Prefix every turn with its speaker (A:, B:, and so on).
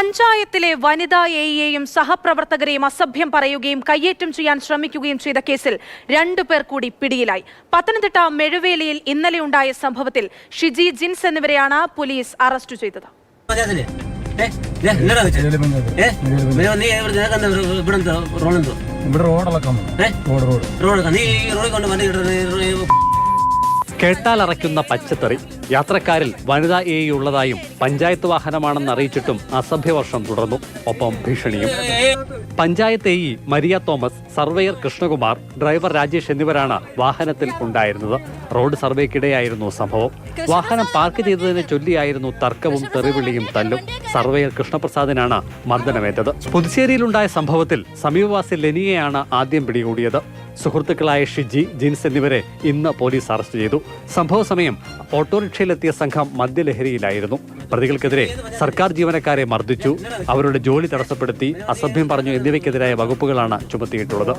A: പഞ്ചായത്തിലെ വനിതാ എയെയും സഹപ്രവർത്തകരെയും അസഭ്യം പറയുകയും കയ്യേറ്റം ചെയ്യാൻ ശ്രമിക്കുകയും ചെയ്ത കേസിൽ രണ്ടു പേർ കൂടി പിടിയിലായി. പത്തനംതിട്ട മെഴുവേലിയിൽ ഇന്നലെ ഉണ്ടായ സംഭവത്തിൽ ഷിജി ജിൻസ് എന്നിവരെയാണ് പോലീസ് അറസ്റ്റ് ചെയ്തത്.
B: ഇവിടെ?
C: Road road
B: road. നീ റോഡിൽ കൊണ്ട് വണ്ടി
D: കേട്ടാലറയ്ക്കുന്ന പച്ചത്തറി. യാത്രക്കാരിൽ വനിതാ എ ഉള്ളതായും പഞ്ചായത്ത് വാഹനമാണെന്ന് അറിയിച്ചിട്ടും അസഭ്യവർഷം തുടർന്നു. ഒപ്പം ഭീഷണിയും. Panchayat A Maria Thomas surveyor Krishnakumar driver Rajesh എന്നിവരാണ് വാഹനത്തിൽ ഉണ്ടായിരുന്നത്. റോഡ് സർവേക്കിടെയായിരുന്നു സംഭവം. വാഹനം പാർക്ക് ചെയ്തതിനെ ചൊല്ലിയായിരുന്നു തർക്കവും തെറിവിളിയും തല്ലും. സർവേയർ കൃഷ്ണപ്രസാദിനാണ് മർദ്ദനമേറ്റത്. പുതുച്ചേരിയിലുണ്ടായ സംഭവത്തിൽ സമീപവാസി ലെനിയെയാണ് ആദ്യം പിടികൂടിയത്. സുഹൃത്തുക്കളായ ഷിജി ജിൻസ് എന്നിവരെ ഇന്ന് പോലീസ് അറസ്റ്റ് ചെയ്തു. സംഭവ സമയം ഓട്ടോറിക്ഷയിലെത്തിയ സംഘം മദ്യലഹരിയിലായിരുന്നു. പ്രതികൾക്കെതിരെ സർക്കാർ ജീവനക്കാരെ മർദ്ദിച്ചു. അവരുടെ ജോലി തടസ്സപ്പെടുത്തി അസഭ്യം പറഞ്ഞു എന്നിവയ്ക്കെതിരായ വകുപ്പുകളാണ് ചുമത്തിയിട്ടുള്ളത്.